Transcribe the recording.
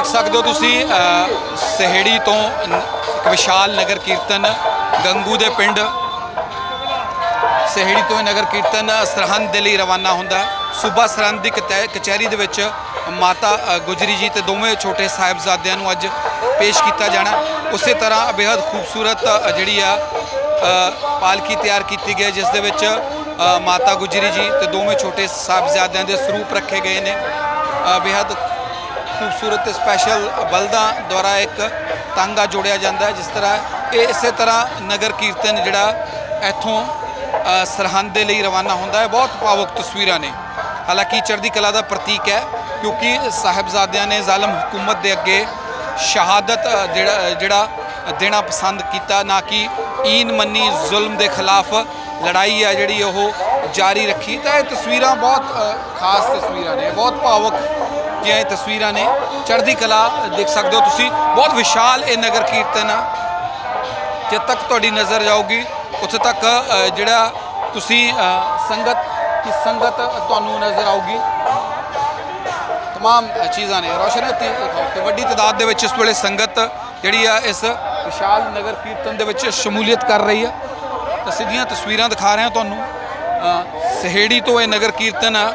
ਦੇਖ ਸਕਦੇ ਹੋ ਤੁਸੀਂ ਸਹੇੜੀ ਤੋਂ ਇੱਕ ਵਿਸ਼ਾਲ ਨਗਰ ਕੀਰਤਨ ਗੰਗੂ ਦੇ ਪਿੰਡ। ਸਹੇੜੀ ਤੋਂ ਨਗਰ ਕੀਰਤਨ ਸਰਹੰਦ ਦੇ ਲਈ ਰਵਾਨਾ ਹੁੰਦਾ ਸੂਬਾ ਸਰਹੰਦ ਦੀ ਕਚਹਿਰੀ ਦੇ ਵਿੱਚ ਮਾਤਾ ਗੁਜਰੀ ਜੀ ਤੇ ਦੋਵੇਂ ਛੋਟੇ ਸਾਹਿਬਜ਼ਾਦਿਆਂ ਨੂੰ ਅੱਜ ਪੇਸ਼ ਕੀਤਾ ਜਾਣਾ ਉਸੇ ਤਰ੍ਹਾਂ ਬੇहद ਖੂਬਸੂਰਤ ਜਿਹੜੀ ਆ ਪਾਲਕੀ ਤਿਆਰ ਕੀਤੀ ਗਈ ਜਿਸ ਦੇ ਵਿੱਚ ਮਾਤਾ ਗੁਜਰੀ ਜੀ ਤੇ ਦੋਵੇਂ ਛੋਟੇ ਸਾਹਿਬਜ਼ਾਦਿਆਂ ਦੇ ਸਰੂਪ ਰੱਖੇ ਗਏ ਨੇ। ਬੇहद ਖੂਬਸੂਰਤ ਤੇ ਸਪੈਸ਼ਲ ਬਲਦਾਂ ਦੁਆਰਾ ਇੱਕ ਤਾਂਗਾ ਜੋੜਿਆ ਜਾਂਦਾ ਹੈ, ਜਿਸ ਤਰ੍ਹਾਂ ਇਹ ਇਸੇ ਤਰ੍ਹਾਂ ਨਗਰ ਕੀਰਤਨ ਜਿਹੜਾ ਇੱਥੋਂ ਸਰਹੰਦ ਦੇ ਲਈ ਰਵਾਨਾ ਹੁੰਦਾ ਹੈ। ਬਹੁਤ ਭਾਵੁਕ ਤਸਵੀਰਾਂ ਨੇ। ਹਾਲਾਂਕਿ ਚੜ੍ਹਦੀ ਕਲਾ ਦਾ ਪ੍ਰਤੀਕ ਹੈ, ਕਿਉਂਕਿ ਸਾਹਿਬਜ਼ਾਦਿਆਂ ਨੇ ਜ਼ਾਲਮ ਹਕੂਮਤ ਦੇ ਅੱਗੇ ਸ਼ਹਾਦਤ ਜਿਹੜਾ ਜਿਹੜਾ ਦੇਣਾ ਪਸੰਦ ਕੀਤਾ। ਨਾ ਕਿ ਈਨ ਮੰਨੀ ਜ਼ੁਲਮ ਦੇ ਖਿਲਾਫ ਲੜਾਈ ਹੈ ਜਿਹੜੀ ਉਹ ਜਾਰੀ ਰੱਖੀ। ਤਾਂ ਇਹ ਤਸਵੀਰਾਂ ਬਹੁਤ ਖਾਸ ਤਸਵੀਰਾਂ ਨੇ। ਬਹੁਤ ਭਾਵੁਕ ਜਿਹੀਆਂ ਇਹ ਤਸਵੀਰਾਂ ਨੇ ਚੜ੍ਹਦੀ ਕਲਾ ਦੇਖ ਸਕਦੇ ਹੋ ਤੁਸੀਂ ਬਹੁਤ ਵਿਸ਼ਾਲ ਇਹ ਨਗਰ ਕੀਰਤਨ ਆ ਜਦ ਤੱਕ ਤੁਹਾਡੀ ਨਜ਼ਰ ਜਾਊਗੀ ਉੱਥੇ ਤੱਕ ਅ, ਜਿਹੜਾ ਤੁਸੀਂ ਅ, ਸੰਗਤ ਦੀ ਸੰਗਤ ਤੁਹਾਨੂੰ ਨਜ਼ਰ ਆਊਗੀ तमाम ਚੀਜ਼ਾਂ ਨੇ ਰੋਸ਼ਨ ਹੈ ਤੇ ਤੇ ਵੱਡੀ ਤਾਦਾਦ ਦੇ ਵਿੱਚ ਇਸ ਵੇਲੇ ਸੰਗਤ ਜਿਹੜੀ ਆ ਇਸ ਵਿਸ਼ਾਲ ਨਗਰ ਕੀਰਤਨ ਦੇ ਵਿੱਚ ਸ਼ਮੂਲੀਅਤ ਕਰ ਰਹੀ ਆ ਤਾਂ ਸਿੱਧੀਆਂ ਤਸਵੀਰਾਂ ਦਿਖਾ ਰਹੇ ਹਾਂ ਤੁਹਾਨੂੰ ਅ, ਸਹੇੜੀ ਤੋਂ ਇਹ ਨਗਰ ਕੀਰਤਨ ਆ